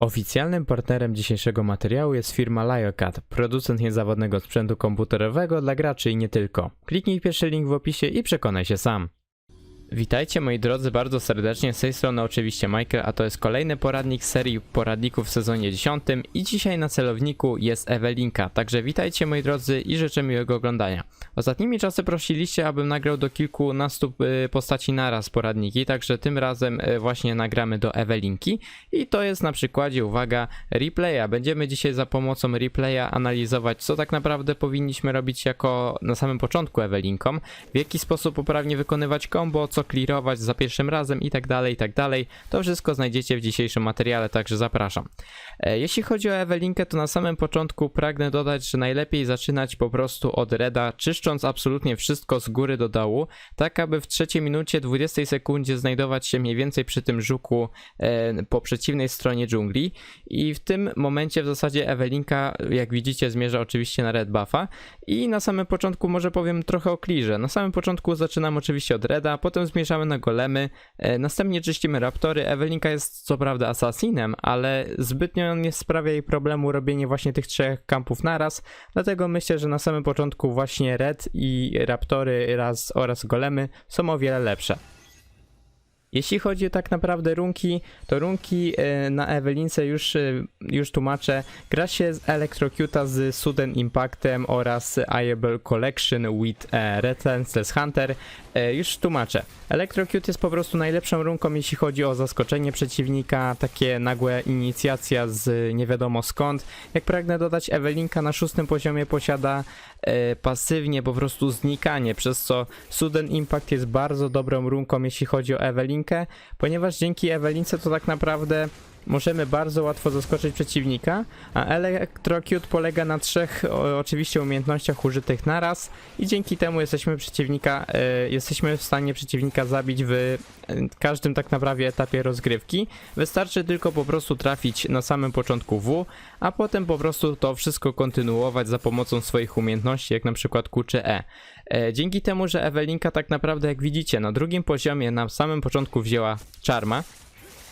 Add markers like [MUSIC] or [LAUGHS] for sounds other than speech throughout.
Oficjalnym partnerem dzisiejszego materiału jest firma Liocat, producent niezawodnego sprzętu komputerowego dla graczy i nie tylko. Kliknij pierwszy link w opisie i przekonaj się sam. Witajcie moi drodzy bardzo serdecznie, z tej strony oczywiście Michael, a to jest kolejny poradnik serii poradników w sezonie 10 i dzisiaj na celowniku jest Ewelinka, także witajcie moi drodzy i życzę miłego oglądania. Ostatnimi czasy prosiliście, abym nagrał do kilkunastu y, postaci naraz poradniki, także tym razem y, właśnie nagramy do Ewelinki. I to jest na przykładzie, uwaga, replaya. Będziemy dzisiaj za pomocą replaya analizować, co tak naprawdę powinniśmy robić jako na samym początku Ewelinką, w jaki sposób poprawnie wykonywać combo, co clearować za pierwszym razem i tak dalej, i tak dalej. To wszystko znajdziecie w dzisiejszym materiale, także zapraszam. E, Jeśli chodzi o Ewelinkę, to na samym początku pragnę dodać, że najlepiej zaczynać po prostu od reda, czyszcząc absolutnie wszystko z góry do dołu, tak aby w trzeciej minucie 20 sekundzie znajdować się mniej więcej przy tym żuku e, po przeciwnej stronie dżungli i w tym momencie w zasadzie Ewelinka, jak widzicie, zmierza oczywiście na red buffa i na samym początku może powiem trochę o clearze. Na samym początku zaczynam oczywiście od reda, potem zmierzamy na golemy, e, następnie czyścimy raptory. Ewelinka jest co prawda assassinem, ale zbytnio nie sprawia jej problemu robienie właśnie tych trzech kampów naraz, dlatego myślę, że na samym początku właśnie red i raptory raz oraz golemy są o wiele lepsze. Jeśli chodzi tak naprawdę runki, to runki e, na Ewelince już, e, już tłumaczę. Gra się z Electrocuta z Sudden Impactem oraz Iable Collection with e, Relentless Hunter. E, Już tłumaczę. Electrocute jest po prostu najlepszą runką, jeśli chodzi o zaskoczenie przeciwnika, takie nagłe inicjacja z nie wiadomo skąd. Jak pragnę dodać, Ewelinka na szóstym poziomie posiada pasywnie po prostu znikanie, przez co Sudden Impact jest bardzo dobrą runką, jeśli chodzi o Ewelinkę, ponieważ dzięki Ewelince to tak naprawdę możemy bardzo łatwo zaskoczyć przeciwnika, a Electrocute polega na trzech o, oczywiście umiejętnościach użytych naraz i dzięki temu jesteśmy przeciwnika, e, jesteśmy w stanie przeciwnika zabić w e, każdym tak naprawdę etapie rozgrywki. Wystarczy tylko po prostu trafić na samym początku W, a potem po prostu to wszystko kontynuować za pomocą swoich umiejętności, jak na przykład Q czy E. E, Dzięki temu, że Ewelinka tak naprawdę, jak widzicie, na drugim poziomie na samym początku wzięła Charma,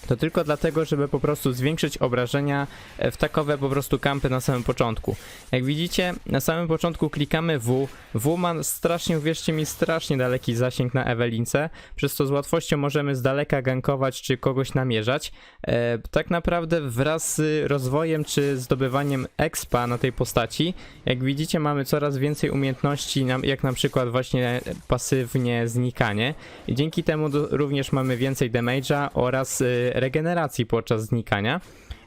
to tylko dlatego, żeby po prostu zwiększyć obrażenia e, w takowe po prostu kampy na samym początku. Jak widzicie, na samym początku klikamy W. W ma strasznie, uwierzcie mi, strasznie daleki zasięg na Ewelince, przez co z łatwością możemy z daleka gankować czy kogoś namierzać. E, tak naprawdę wraz z rozwojem czy zdobywaniem expa na tej postaci, jak widzicie mamy coraz więcej umiejętności, jak na przykład właśnie pasywnie znikanie i dzięki temu do, również mamy więcej damage'a oraz y, regeneracji podczas znikania.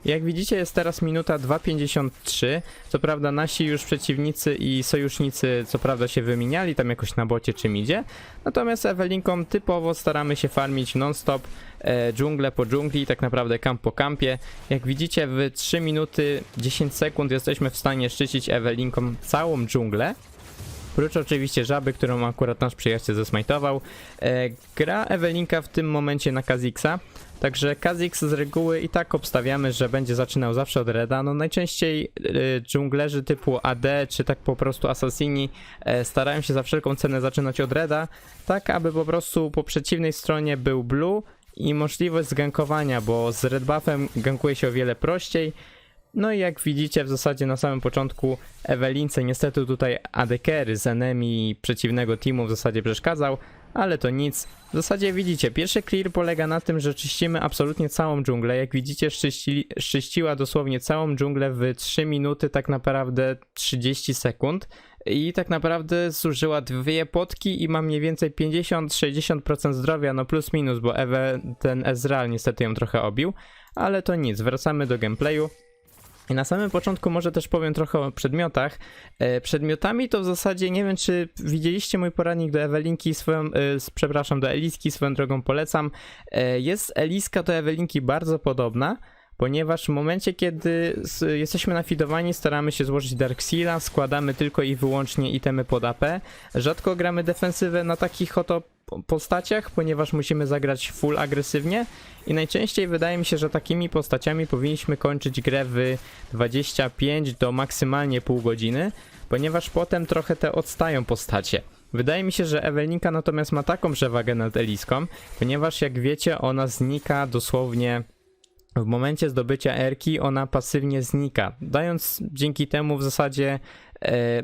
Jak widzicie jest teraz minuta 2.53, co prawda nasi już przeciwnicy i sojusznicy co prawda się wymieniali tam jakoś na bocie czy midzie, natomiast Ewelinką typowo staramy się farmić non-stop e, dżunglę po dżungli, tak naprawdę kamp po kampie. Jak widzicie w 3 minuty 10 sekund jesteśmy w stanie szczycić Ewelinką całą dżunglę. Prócz oczywiście żaby, którą akurat nasz przyjaciel zesmajtował. E, gra Ewelinka w tym momencie na Kazixa. Także Kha'Zix z reguły i tak obstawiamy, że będzie zaczynał zawsze od Reda. No najczęściej y, dżunglerzy typu AD, czy tak po prostu Assassini e, starają się za wszelką cenę zaczynać od Reda, tak aby po prostu po przeciwnej stronie był Blue i możliwość zgankowania, bo z Red Buffem gankuje się o wiele prościej. No i jak widzicie w zasadzie na samym początku Ewelince niestety tutaj AD carry z enemy przeciwnego teamu w zasadzie przeszkadzał, ale to nic. W zasadzie widzicie, pierwszy clear polega na tym, że czyścimy absolutnie całą dżunglę. Jak widzicie, szczyści, szczyściła dosłownie całą dżunglę w 3 minuty, tak naprawdę 30 sekund. I tak naprawdę zużyła dwie potki i ma mniej więcej 50-60% zdrowia, no plus minus, bo Ewe, ten Ezreal niestety ją trochę obił. Ale to nic, wracamy do gameplayu. Na samym początku może też powiem trochę o przedmiotach. E, przedmiotami to w zasadzie nie wiem, czy widzieliście mój poradnik do Ewelinki, swoją, e, przepraszam, do Eliski, swoją drogą polecam. E, jest Eliska do Ewelinki bardzo podobna, ponieważ w momencie, kiedy jesteśmy nafidowani, staramy się złożyć Dark Seala, składamy tylko i wyłącznie itemy pod AP. Rzadko gramy defensywę na takich oto postaciach, ponieważ musimy zagrać full agresywnie i najczęściej wydaje mi się, że takimi postaciami powinniśmy kończyć grę w 25 do maksymalnie pół godziny, ponieważ potem trochę te odstają postacie. Wydaje mi się, że Ewelinka natomiast ma taką przewagę nad Eliską, ponieważ jak wiecie, ona znika dosłownie w momencie zdobycia erki ona pasywnie znika, dając dzięki temu w zasadzie e,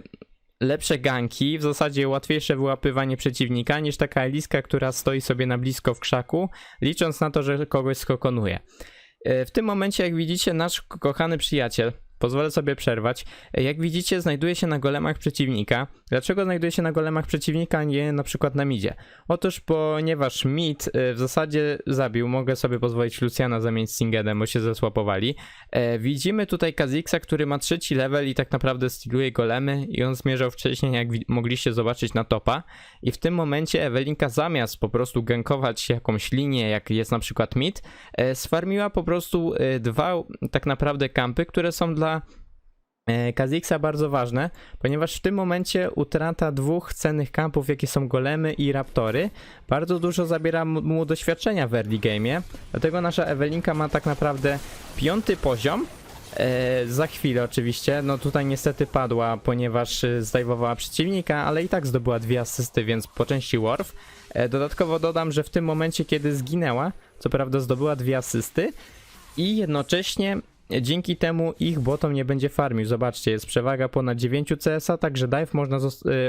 lepsze ganki, w zasadzie łatwiejsze wyłapywanie przeciwnika niż taka Eliska, która stoi sobie na blisko w krzaku, licząc na to, że kogoś skokonuje. E, W tym momencie, jak widzicie, nasz ko- kochany przyjaciel, pozwolę sobie przerwać, jak widzicie, znajduje się na golemach przeciwnika. Dlaczego znajduje się na golemach przeciwnika, a nie na przykład na midzie? Otóż ponieważ mid e, w zasadzie zabił, mogę sobie pozwolić Luciana zamienić Singedem, bo się zesłapowali. E, widzimy tutaj Kaziksa, który ma trzeci level i tak naprawdę styluje golemy i on zmierzał wcześniej, jak mogliście zobaczyć na topa. I w tym momencie Ewelinka zamiast po prostu gankować jakąś linię, jak jest na przykład mid, e, sfarmiła po prostu dwa tak naprawdę kampy, które są dla e, Kaziksa bardzo ważne, ponieważ w tym momencie utrata dwóch cennych kampów, jakie są golemy i raptory, bardzo dużo zabiera mu- doświadczenia w early game'ie, dlatego nasza Ewelinka ma tak naprawdę piąty poziom, E, za chwilę oczywiście, no tutaj niestety padła, ponieważ e, zdejmowała przeciwnika, ale i tak zdobyła dwie asysty, więc po części Worf. E, dodatkowo dodam, że w tym momencie, kiedy zginęła, co prawda zdobyła dwie asysty i jednocześnie dzięki temu ich bottom nie będzie farmił. Zobaczcie, jest przewaga ponad 9 CS-a, także dive można e,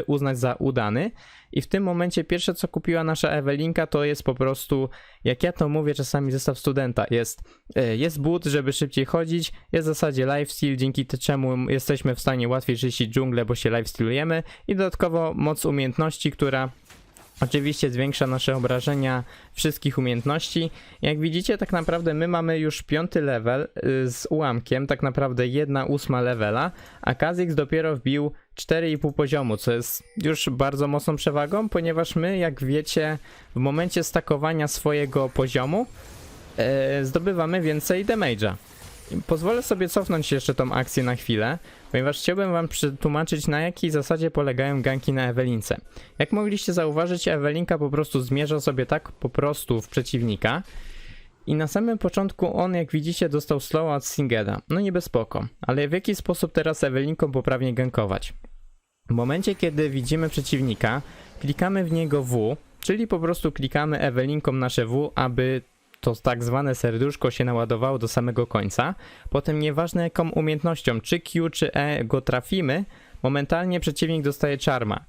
uznać za udany. I w tym momencie pierwsze co kupiła nasza Ewelinka to jest po prostu, jak ja to mówię czasami zestaw studenta, jest E, Jest but, żeby szybciej chodzić, jest w zasadzie lifesteal, dzięki czemu jesteśmy w stanie łatwiej czyścić dżunglę, bo się lifestealujemy i dodatkowo moc umiejętności, która oczywiście zwiększa nasze obrażenia wszystkich umiejętności. Jak widzicie, tak naprawdę my mamy już piąty level y, z ułamkiem, tak naprawdę jedna ósma levela, a Kha'Zix dopiero wbił 4,5 poziomu, co jest już bardzo mocną przewagą, ponieważ my, jak wiecie, w momencie stakowania swojego poziomu e, zdobywamy więcej damage'a. Pozwolę sobie cofnąć jeszcze tą akcję na chwilę, ponieważ chciałbym wam przetłumaczyć na jakiej zasadzie polegają ganki na Ewelince. Jak mogliście zauważyć, Ewelinka po prostu zmierza sobie tak po prostu w przeciwnika i na samym początku on, jak widzicie, dostał slow od Singeda. No niby spoko, ale w jaki sposób teraz Ewelinką poprawnie gankować? W momencie, kiedy widzimy przeciwnika, klikamy w niego W, czyli po prostu klikamy Ewelinką nasze W, aby to tak zwane serduszko się naładowało do samego końca. Potem nieważne jaką umiejętnością, czy Q, czy E go trafimy, momentalnie przeciwnik dostaje czarma.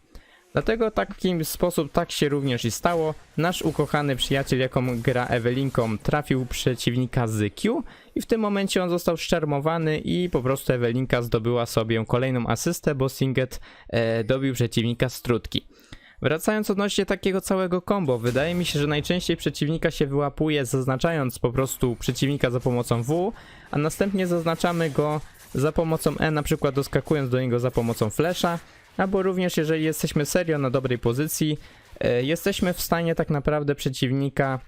Dlatego taki sposób tak się również i stało. Nasz ukochany przyjaciel, jaką gra Ewelinką, trafił przeciwnika z Q i w tym momencie on został szczarmowany i po prostu Ewelinka zdobyła sobie kolejną asystę, bo Singet e, dobił przeciwnika z trutki. Wracając odnośnie takiego całego combo, wydaje mi się, że najczęściej przeciwnika się wyłapuje zaznaczając po prostu przeciwnika za pomocą W, a następnie zaznaczamy go za pomocą E, na przykład doskakując do niego za pomocą flasha, albo również jeżeli jesteśmy serio na dobrej pozycji, e, jesteśmy w stanie tak naprawdę przeciwnika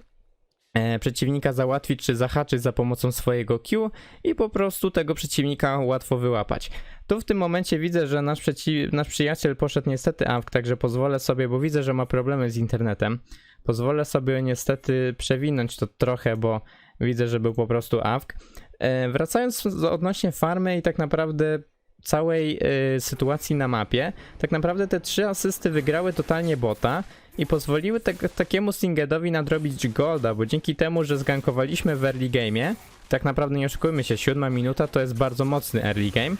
przeciwnika załatwić czy zahaczyć za pomocą swojego Q i po prostu tego przeciwnika łatwo wyłapać. Tu w tym momencie widzę, że nasz, przeci- nasz przyjaciel poszedł niestety AFK, także pozwolę sobie, bo widzę, że ma problemy z internetem. Pozwolę sobie niestety przewinąć to trochę, bo widzę, że był po prostu AFK. E, wracając odnośnie farmy i tak naprawdę całej e, sytuacji na mapie, tak naprawdę te trzy asysty wygrały totalnie bota i pozwoliły tak, takiemu Singedowi nadrobić golda, bo dzięki temu, że zgankowaliśmy w early game'ie, tak naprawdę nie oszukujmy się, siódma minuta to jest bardzo mocny early game.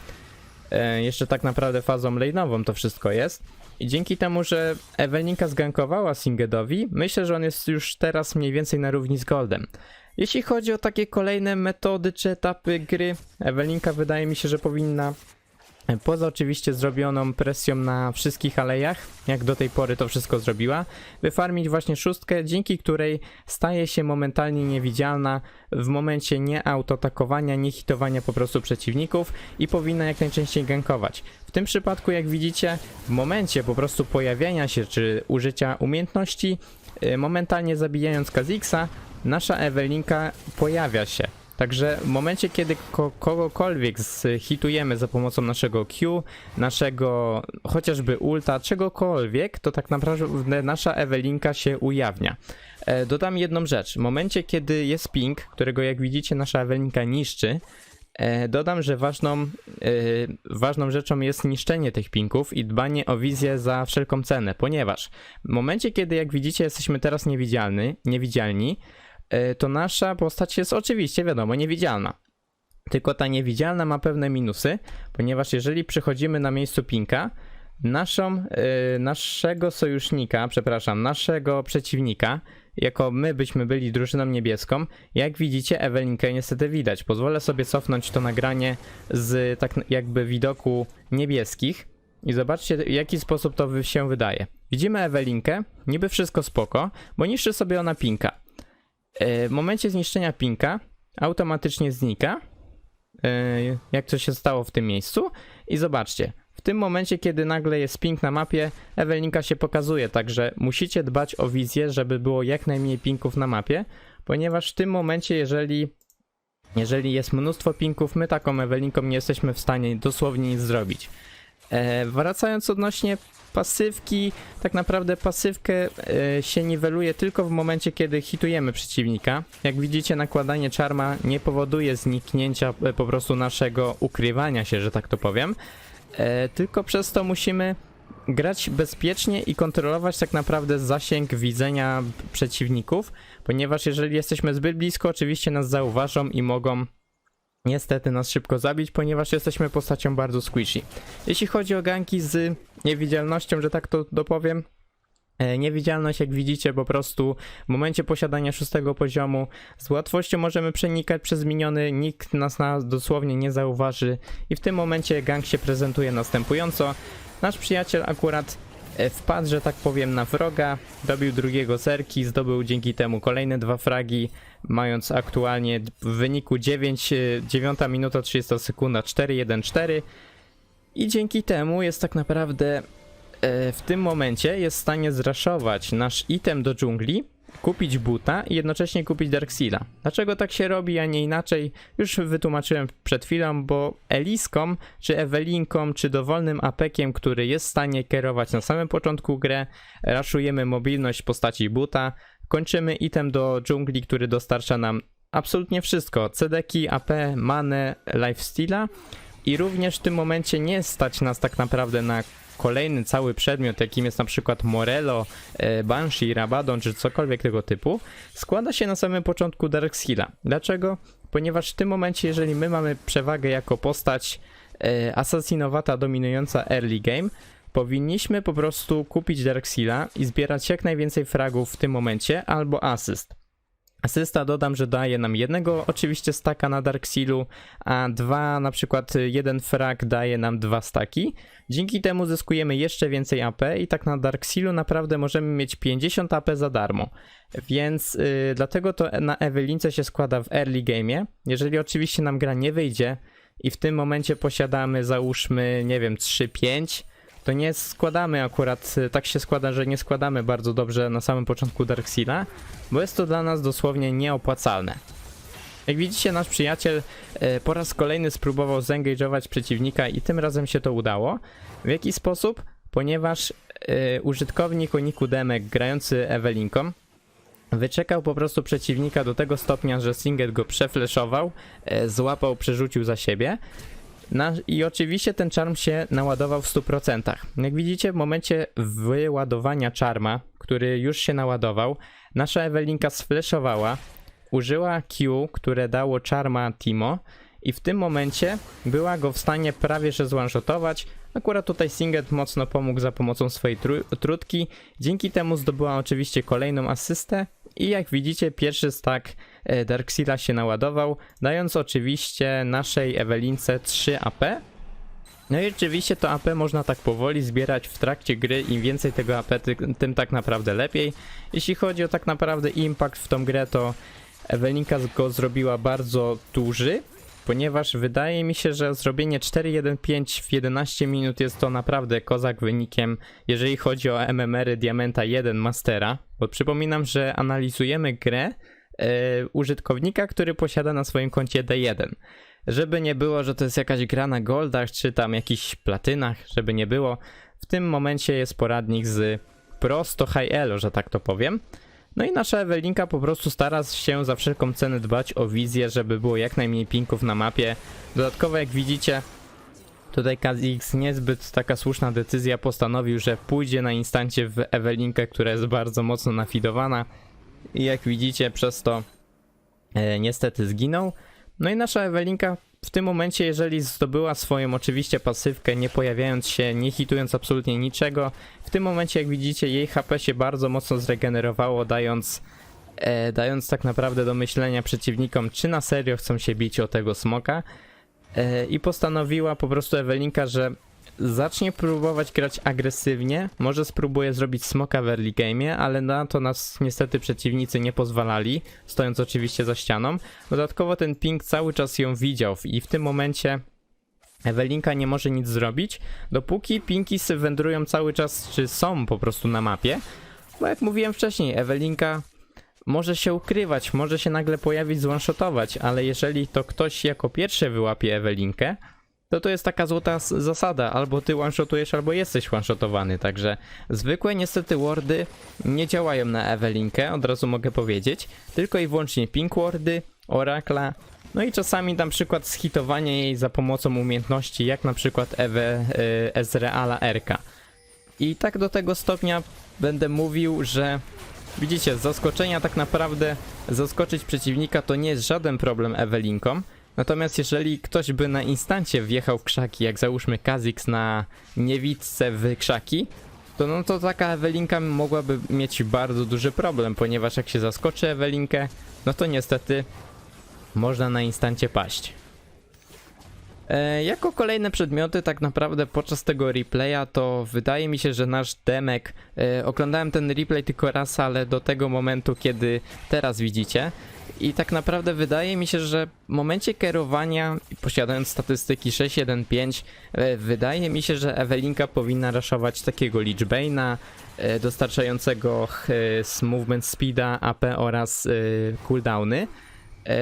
E, jeszcze tak naprawdę fazą lane'ową to wszystko jest. I dzięki temu, że Ewelinka zgankowała Singedowi, myślę, że on jest już teraz mniej więcej na równi z Goldem. Jeśli chodzi o takie kolejne metody czy etapy gry, Ewelinka wydaje mi się, że powinna Poza oczywiście zrobioną presją na wszystkich alejach, jak do tej pory to wszystko zrobiła, wyfarmić właśnie szóstkę, dzięki której staje się momentalnie niewidzialna w momencie nie autoatakowania, nie hitowania po prostu przeciwników i powinna jak najczęściej gankować. W tym przypadku, jak widzicie, w momencie po prostu pojawiania się czy użycia umiejętności, y, momentalnie zabijając Kaziksa, nasza Ewelinka pojawia się. Także w momencie, kiedy ko kogokolwiek zhitujemy za pomocą naszego Q, naszego chociażby ulta, czegokolwiek, to tak naprawdę nasza Ewelinka się ujawnia. E, dodam jedną rzecz. W momencie, kiedy jest ping, którego jak widzicie nasza Ewelinka niszczy, e, dodam, że ważną, e, ważną rzeczą jest niszczenie tych pingów i dbanie o wizję za wszelką cenę, ponieważ w momencie, kiedy jak widzicie jesteśmy teraz niewidzialni, e, to nasza postać jest oczywiście, wiadomo, niewidzialna. Tylko ta niewidzialna ma pewne minusy, ponieważ jeżeli przychodzimy na miejscu pinka, naszą, e, naszego sojusznika, przepraszam, naszego przeciwnika, jako my byśmy byli drużyną niebieską, jak widzicie Ewelinkę niestety widać. Pozwolę sobie cofnąć to nagranie z tak jakby widoku niebieskich i zobaczcie w jaki sposób to się wydaje. Widzimy Ewelinkę, niby wszystko spoko, bo niszczy sobie ona pinka. E, W momencie zniszczenia pinka automatycznie znika, e, jak to się stało w tym miejscu i zobaczcie, w tym momencie, kiedy nagle jest ping na mapie, Ewelinka się pokazuje, także musicie dbać o wizję, żeby było jak najmniej pinków na mapie, ponieważ w tym momencie, jeżeli, jeżeli jest mnóstwo pinków, my taką Ewelinką nie jesteśmy w stanie dosłownie nic zrobić. E, wracając odnośnie pasywki, tak naprawdę pasywkę e, się niweluje tylko w momencie, kiedy hitujemy przeciwnika. Jak widzicie, nakładanie czarma nie powoduje zniknięcia e, po prostu naszego ukrywania się, że tak to powiem. E, tylko przez to musimy grać bezpiecznie i kontrolować tak naprawdę zasięg widzenia przeciwników, ponieważ jeżeli jesteśmy zbyt blisko, oczywiście nas zauważą i mogą niestety nas szybko zabić, ponieważ jesteśmy postacią bardzo squishy. Jeśli chodzi o ganki z niewidzialnością, że tak to dopowiem, e, Niewidzialność, jak widzicie, po prostu w momencie posiadania szóstego poziomu z łatwością możemy przenikać przez miniony, nikt nas na, dosłownie nie zauważy i w tym momencie gang się prezentuje następująco. Nasz przyjaciel akurat e, wpadł, że tak powiem, na wroga, dobił drugiego zerki, zdobył dzięki temu kolejne dwa fragi, mając aktualnie w wyniku 9, e, 9 minuta 30 sekunda 4-1-4 i dzięki temu jest tak naprawdę e, w tym momencie jest w stanie zraszować nasz item do dżungli, kupić buta i jednocześnie kupić Darkseala. Dlaczego tak się robi, a nie inaczej? Już wytłumaczyłem przed chwilą, bo Eliską, czy Ewelinką, czy dowolnym apekiem, który jest w stanie kierować na samym początku grę, raszujemy mobilność postaci buta, kończymy item do dżungli, który dostarcza nam absolutnie wszystko. CDki, AP, manę, lifesteala i również w tym momencie nie stać nas tak naprawdę na kolejny cały przedmiot, jakim jest na przykład Morello, e, Banshee, Rabadon czy cokolwiek tego typu, składa się na samym początku Darkseala. Dlaczego? Ponieważ w tym momencie, jeżeli my mamy przewagę jako postać e, asasinowata dominująca early game, powinniśmy po prostu kupić Darkseala i zbierać jak najwięcej fragów w tym momencie albo asyst. Asysta dodam, że daje nam jednego oczywiście staka na Darksealu, a dwa, na przykład jeden frag daje nam dwa staki. Dzięki temu zyskujemy jeszcze więcej AP i tak na Darksealu naprawdę możemy mieć 50 AP za darmo. Więc yy, dlatego to na Ewelince się składa w early game'ie. Jeżeli oczywiście nam gra nie wyjdzie i w tym momencie posiadamy załóżmy, nie wiem, 3-5, to nie składamy akurat, y, tak się składa, że nie składamy bardzo dobrze na samym początku Darkseala, bo jest to dla nas dosłownie nieopłacalne. Jak widzicie, nasz przyjaciel e, po raz kolejny spróbował zengage'ować przeciwnika i tym razem się to udało. W jaki sposób? Ponieważ e, użytkownik Oniku Demek grający Ewelinką wyczekał po prostu przeciwnika do tego stopnia, że Singet go przefleszował, złapał, przerzucił za siebie. I oczywiście ten czarm się naładował w 100%. Jak widzicie, w momencie wyładowania czarma, który już się naładował, nasza Ewelinka sfleszowała, użyła Q, które dało czarma Timo i w tym momencie była go w stanie prawie że zwanshotować. Akurat tutaj Singet mocno pomógł za pomocą swojej tru- trutki. Dzięki temu zdobyła oczywiście kolejną asystę i jak widzicie pierwszy stack e, Darkseala się naładował, dając oczywiście naszej Ewelince 3 AP. No i oczywiście to AP można tak powoli zbierać w trakcie gry, im więcej tego AP, ty, tym tak naprawdę lepiej. Jeśli chodzi o tak naprawdę impact w tą grę, to Ewelinka go zrobiła bardzo duży, ponieważ wydaje mi się, że zrobienie 4-1-5 w 11 minut jest to naprawdę kozak wynikiem, jeżeli chodzi o MMR-y Diamenta 1 Mastera, bo przypominam, że analizujemy grę e, użytkownika, który posiada na swoim koncie D1. Żeby nie było, że to jest jakaś gra na goldach, czy tam jakichś platynach, żeby nie było, w tym momencie jest poradnik z prosto high elo, że tak to powiem. No i nasza Ewelinka po prostu stara się za wszelką cenę dbać o wizję, żeby było jak najmniej pinków na mapie. Dodatkowo jak widzicie, tutaj KZX niezbyt taka słuszna decyzja postanowił, że pójdzie na instancie w Ewelinkę, która jest bardzo mocno nafidowana. I jak widzicie, przez to e, niestety zginął. No i nasza Ewelinka w tym momencie, jeżeli zdobyła swoją oczywiście pasywkę, nie pojawiając się, nie hitując absolutnie niczego, w tym momencie jak widzicie jej HP się bardzo mocno zregenerowało, dając, e, dając tak naprawdę do myślenia przeciwnikom, czy na serio chcą się bić o tego smoka. E, I postanowiła po prostu Ewelinka, że zacznie próbować grać agresywnie, może spróbuje zrobić smoka w early game, ale na to nas niestety przeciwnicy nie pozwalali, stojąc oczywiście za ścianą. Dodatkowo ten ping cały czas ją widział i w tym momencie Ewelinka nie może nic zrobić, dopóki pinkisy wędrują cały czas, czy są po prostu na mapie. Bo jak mówiłem wcześniej, Ewelinka może się ukrywać, może się nagle pojawić, zwanshotować, ale jeżeli to ktoś jako pierwszy wyłapie Ewelinkę, to to jest taka złota zasada, albo ty one-shotujesz, albo jesteś one-shotowany, także zwykłe niestety wardy nie działają na Ewelinkę, od razu mogę powiedzieć, tylko i wyłącznie pink wardy, orakla, no i czasami na przykład schitowanie jej za pomocą umiejętności, jak na przykład Ewe y, Ezreala. I tak do tego stopnia będę mówił, że widzicie, z zaskoczenia tak naprawdę zaskoczyć przeciwnika to nie jest żaden problem Ewelinką, Natomiast jeżeli ktoś by na instancie wjechał w krzaki, jak załóżmy Kazix na niewidce w krzaki, to no to taka Ewelinka mogłaby mieć bardzo duży problem, ponieważ jak się zaskoczy Ewelinkę, no to niestety można na instancie paść. E, jako kolejne przedmioty, tak naprawdę podczas tego replaya, to wydaje mi się, że nasz demek. E, oglądałem ten replay tylko raz, ale do tego momentu, kiedy teraz widzicie. I tak naprawdę wydaje mi się, że w momencie kierowania, posiadając statystyki 615, e, wydaje mi się, że Ewelinka powinna raszować takiego Lichbane'a, e, dostarczającego e, movement speeda, AP oraz cooldowny.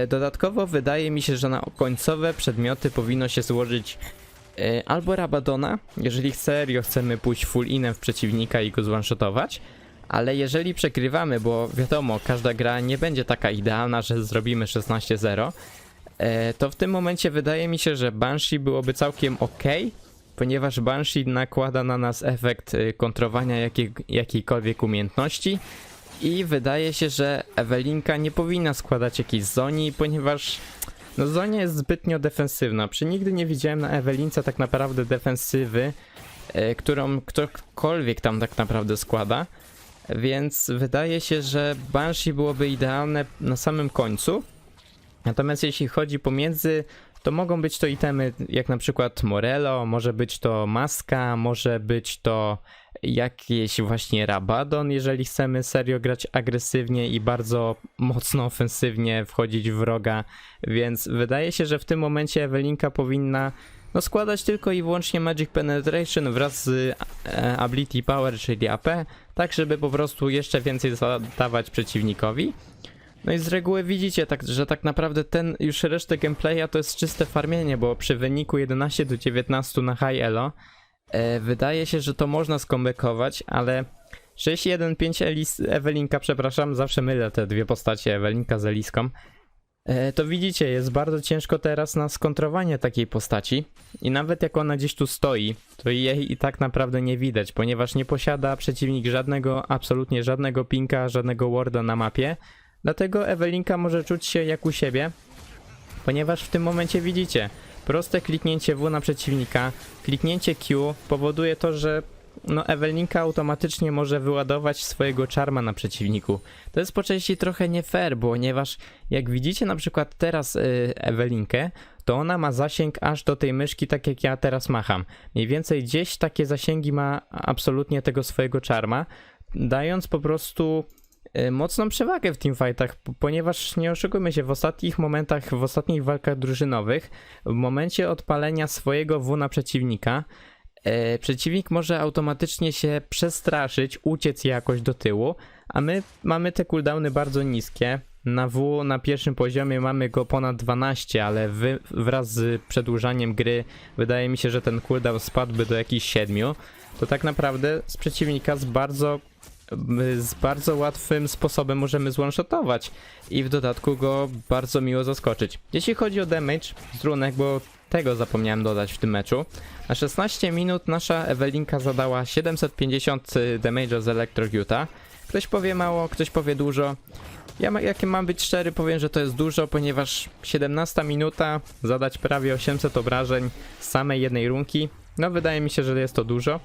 Dodatkowo wydaje mi się, że na końcowe przedmioty powinno się złożyć albo Rabadona, jeżeli serio chcemy pójść full inem w przeciwnika i go zwanshotować, ale jeżeli przegrywamy, bo wiadomo, każda gra nie będzie taka idealna, że zrobimy 16-0, e, to w tym momencie wydaje mi się, że Banshee byłoby całkiem ok, ponieważ Banshee nakłada na nas efekt e, kontrowania jakiej, jakiejkolwiek umiejętności, i wydaje się, że Ewelinka nie powinna składać jakiejś zoni, ponieważ no zonia jest zbytnio defensywna. Przy nigdy nie widziałem na Ewelince tak naprawdę defensywy, e, którą ktokolwiek tam tak naprawdę składa. Więc wydaje się, że Banshee byłoby idealne na samym końcu. Natomiast jeśli chodzi pomiędzy, to mogą być to itemy jak na przykład Morello, może być to Maska, może być to jakieś właśnie Rabadon, jeżeli chcemy serio grać agresywnie i bardzo mocno ofensywnie wchodzić w wroga, więc wydaje się, że w tym momencie Ewelinka powinna no, składać tylko i wyłącznie Magic Penetration wraz z e, Ability Power, czyli AP, tak żeby po prostu jeszcze więcej zadawać przeciwnikowi. No i z reguły widzicie, tak, że tak naprawdę ten już resztę gameplaya to jest czyste farmienie, bo przy wyniku 11 do 19 na high elo e, wydaje się, że to można skombekować, ale 6-1-5 Elis, Ewelinka, przepraszam, zawsze mylę te dwie postacie, Ewelinka z Eliską. E, to widzicie, jest bardzo ciężko teraz na skontrowanie takiej postaci. I nawet jak ona gdzieś tu stoi, to jej i tak naprawdę nie widać, ponieważ nie posiada przeciwnik żadnego, absolutnie żadnego pinka, żadnego warda na mapie, dlatego Ewelinka może czuć się jak u siebie, ponieważ w tym momencie widzicie, proste kliknięcie W na przeciwnika, kliknięcie Q powoduje to, że no Ewelinka automatycznie może wyładować swojego czarma na przeciwniku. To jest po części trochę nie fair, ponieważ jak widzicie na przykład teraz y, Ewelinkę, to ona ma zasięg aż do tej myszki, tak jak ja teraz macham. Mniej więcej gdzieś takie zasięgi ma absolutnie tego swojego czarma, dając po prostu y, mocną przewagę w teamfightach, ponieważ nie oszukujmy się, w ostatnich momentach, w ostatnich walkach drużynowych, w momencie odpalenia swojego W na przeciwnika, przeciwnik może automatycznie się przestraszyć, uciec jakoś do tyłu, a my mamy te cooldowny bardzo niskie. Na W na pierwszym poziomie mamy go ponad 12, ale wy, wraz z przedłużaniem gry wydaje mi się, że ten cooldown spadłby do jakichś 7. To tak naprawdę z przeciwnika z bardzo z bardzo łatwym sposobem możemy zwanshotować i w dodatku go bardzo miło zaskoczyć. Jeśli chodzi o damage z runek, bo tego zapomniałem dodać w tym meczu, na 16 minut nasza Ewelinka zadała 750 damage'a z Electrocuta. Ktoś powie mało, ktoś powie dużo. Ja, ma- jak mam być szczery, powiem, że to jest dużo, ponieważ 17 minuta, zadać prawie 800 obrażeń z samej jednej runki, no wydaje mi się, że jest to dużo.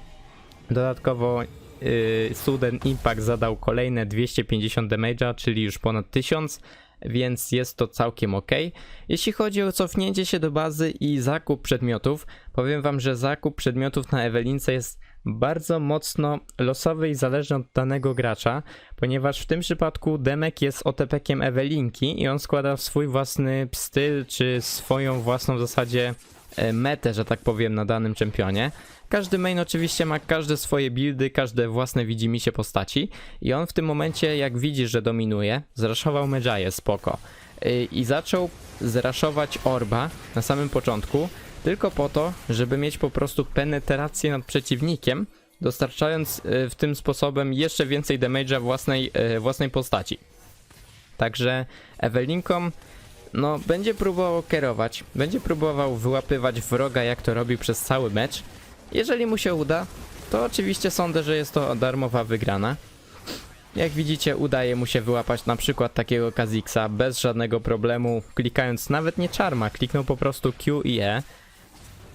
Dodatkowo yy, Sudden Impact zadał kolejne 250 damage'a, czyli już ponad 1000, więc jest to całkiem ok. Jeśli chodzi o cofnięcie się do bazy i zakup przedmiotów, powiem wam, że zakup przedmiotów na Ewelince jest bardzo mocno losowy i zależny od danego gracza, ponieważ w tym przypadku Demek jest OTP-kiem Ewelinki i on składa swój własny styl, czy swoją własną w zasadzie e, metę, że tak powiem, na danym czempionie. Każdy main oczywiście ma każde swoje buildy, każde własne widzimisię postaci i on w tym momencie, jak widzi, że dominuje, zraszował Medjaye, spoko. Yy, I zaczął zraszować Orba na samym początku, tylko po to, żeby mieć po prostu penetrację nad przeciwnikiem, dostarczając yy, w tym sposobem jeszcze więcej damage'a własnej, yy, własnej postaci. Także Ewelinką no, będzie próbował kierować, będzie próbował wyłapywać wroga, jak to robił przez cały mecz. Jeżeli mu się uda, to oczywiście sądzę, że jest to darmowa wygrana. Jak widzicie, udaje mu się wyłapać na przykład takiego Kaziksa bez żadnego problemu, klikając nawet nie czarma, kliknął po prostu Q i E.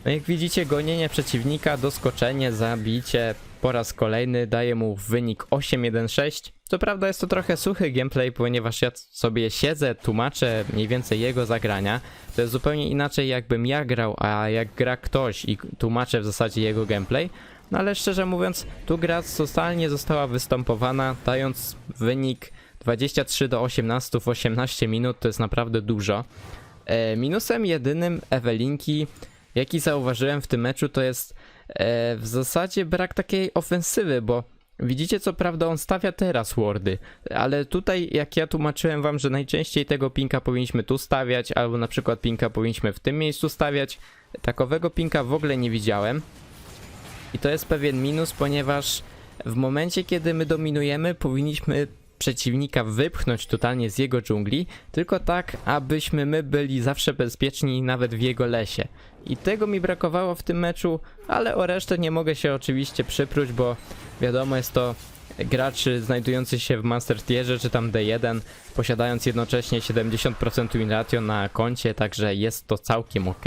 No jak widzicie, gonienie przeciwnika, doskoczenie, zabicie po raz kolejny daje mu wynik 8-1-6. Co prawda jest to trochę suchy gameplay, ponieważ ja sobie siedzę, tłumaczę mniej więcej jego zagrania. To jest zupełnie inaczej jakbym ja grał, a jak gra ktoś i tłumaczę w zasadzie jego gameplay. No ale szczerze mówiąc, tu gra totalnie została występowana, dając wynik 23 do 18 w 18 minut, to jest naprawdę dużo. E, minusem jedynym Ewelinki, jaki zauważyłem w tym meczu, to jest e, w zasadzie brak takiej ofensywy, bo widzicie co prawda on stawia teraz wardy, ale tutaj jak ja tłumaczyłem wam, że najczęściej tego pinka powinniśmy tu stawiać, albo na przykład pinka powinniśmy w tym miejscu stawiać, takowego pinka w ogóle nie widziałem. I to jest pewien minus, ponieważ w momencie, kiedy my dominujemy, powinniśmy przeciwnika wypchnąć totalnie z jego dżungli, tylko tak, abyśmy my byli zawsze bezpieczni nawet w jego lesie. I tego mi brakowało w tym meczu, ale o resztę nie mogę się oczywiście przypróć, bo wiadomo jest to graczy znajdujący się w Master Tierze czy tam D1, posiadając jednocześnie 70% win ratio na koncie, także jest to całkiem ok.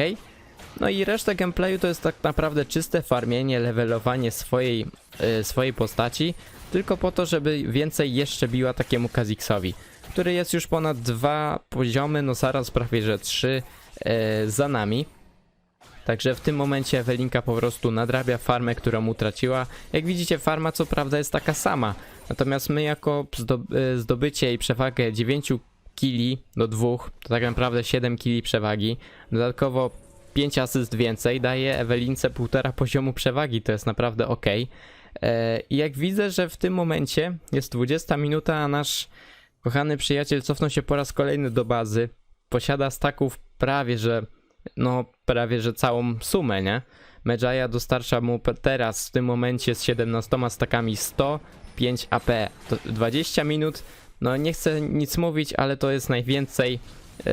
No i reszta gameplayu to jest tak naprawdę czyste farmienie, levelowanie swojej, y, swojej postaci, tylko po to, żeby więcej jeszcze biła takiemu Kaziksowi, który jest już ponad dwa poziomy, no zaraz prawie że trzy y, za nami. Także w tym momencie Ewelinka po prostu nadrabia farmę, którą utraciła. Jak widzicie, farma co prawda jest taka sama, natomiast my jako y, zdobycie i przewagę 9 kili do 2, to tak naprawdę 7 kili przewagi, dodatkowo 5 asyst więcej daje Ewelince półtora poziomu przewagi, to jest naprawdę ok. I jak widzę, że w tym momencie jest 20 minuta, a nasz kochany przyjaciel cofnął się po raz kolejny do bazy, posiada staków prawie, że no prawie, że całą sumę, nie? Medjaya dostarcza mu teraz w tym momencie z 17 stakami 105 AP. To 20 minut, no nie chcę nic mówić, ale to jest najwięcej e,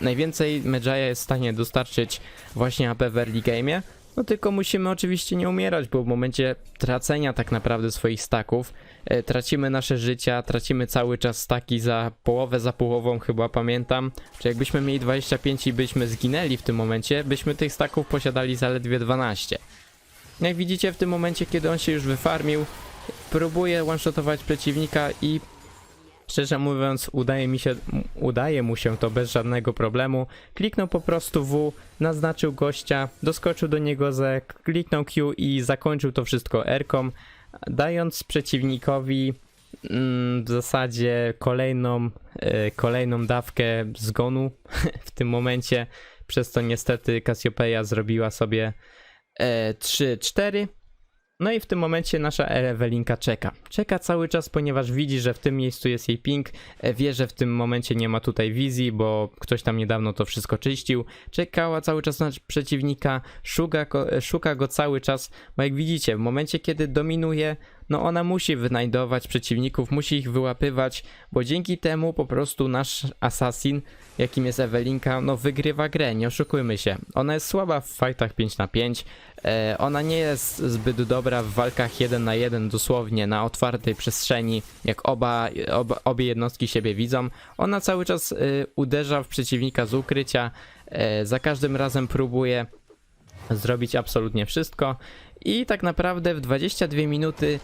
najwięcej Medjaya jest w stanie dostarczyć właśnie AP w early game'ie. No tylko musimy oczywiście nie umierać, bo w momencie tracenia tak naprawdę swoich staków e, tracimy nasze życia, tracimy cały czas staki za połowę za połową chyba pamiętam. Czy jakbyśmy mieli 25 i byśmy zginęli w tym momencie, byśmy tych staków posiadali zaledwie 12. Jak widzicie w tym momencie, kiedy on się już wyfarmił, próbuje one-shotować przeciwnika i Szczerze mówiąc, udaje mi się, udaje mu się to bez żadnego problemu. Kliknął po prostu W, naznaczył gościa, doskoczył do niego Z, kliknął Q i zakończył to wszystko R-ką, dając przeciwnikowi mm, w zasadzie kolejną, e, kolejną dawkę zgonu [LAUGHS] w tym momencie, przez co niestety Cassiopeia zrobiła sobie e, 3-4. No i w tym momencie nasza Ewelinka czeka. Czeka cały czas, ponieważ widzi, że w tym miejscu jest jej ping. e, Wie, że w tym momencie nie ma tutaj wizji, bo ktoś tam niedawno to wszystko czyścił. Czekała cały czas na przeciwnika, szuka e, szuka go cały czas, bo jak widzicie, w momencie kiedy dominuje, no ona musi wynajdować przeciwników, musi ich wyłapywać, bo dzięki temu po prostu nasz assassin, jakim jest Ewelinka, no wygrywa grę, nie oszukujmy się. Ona jest słaba w fightach 5 na 5, e, ona nie jest zbyt dobra w walkach 1 na 1 dosłownie na otwartej przestrzeni, jak oba, oba obie jednostki siebie widzą. Ona cały czas y, uderza w przeciwnika z ukrycia, e, za każdym razem próbuje zrobić absolutnie wszystko i tak naprawdę w 22 minuty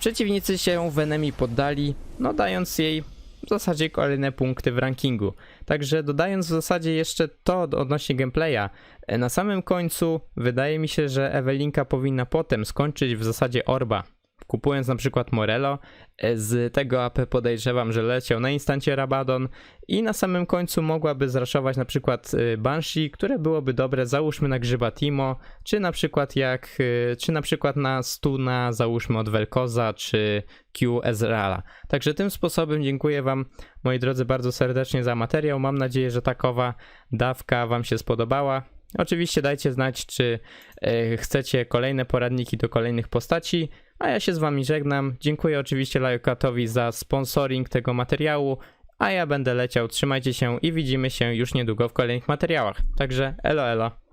przeciwnicy się Venemi poddali, no dając jej w zasadzie kolejne punkty w rankingu. Także dodając w zasadzie jeszcze to od- odnośnie gameplaya, e, na samym końcu wydaje mi się, że Ewelinka powinna potem skończyć w zasadzie Orba. Kupując na przykład Morello, e, z tego AP podejrzewam, że leciał na instancie Rabadon i na samym końcu mogłaby zraszować na przykład y, Banshee, które byłoby dobre, załóżmy na Grzyba Timo, czy na przykład jak, y, czy na przykład na Stuna, załóżmy od Velkoza, czy Q Ezreala. Także tym sposobem dziękuję wam, moi drodzy, bardzo serdecznie za materiał. Mam nadzieję, że takowa dawka wam się spodobała. Oczywiście dajcie znać, czy chcecie kolejne poradniki do kolejnych postaci, a ja się z wami żegnam. Dziękuję oczywiście Lajokatowi za sponsoring tego materiału, a ja będę leciał. Trzymajcie się i widzimy się już niedługo w kolejnych materiałach. Także elo elo.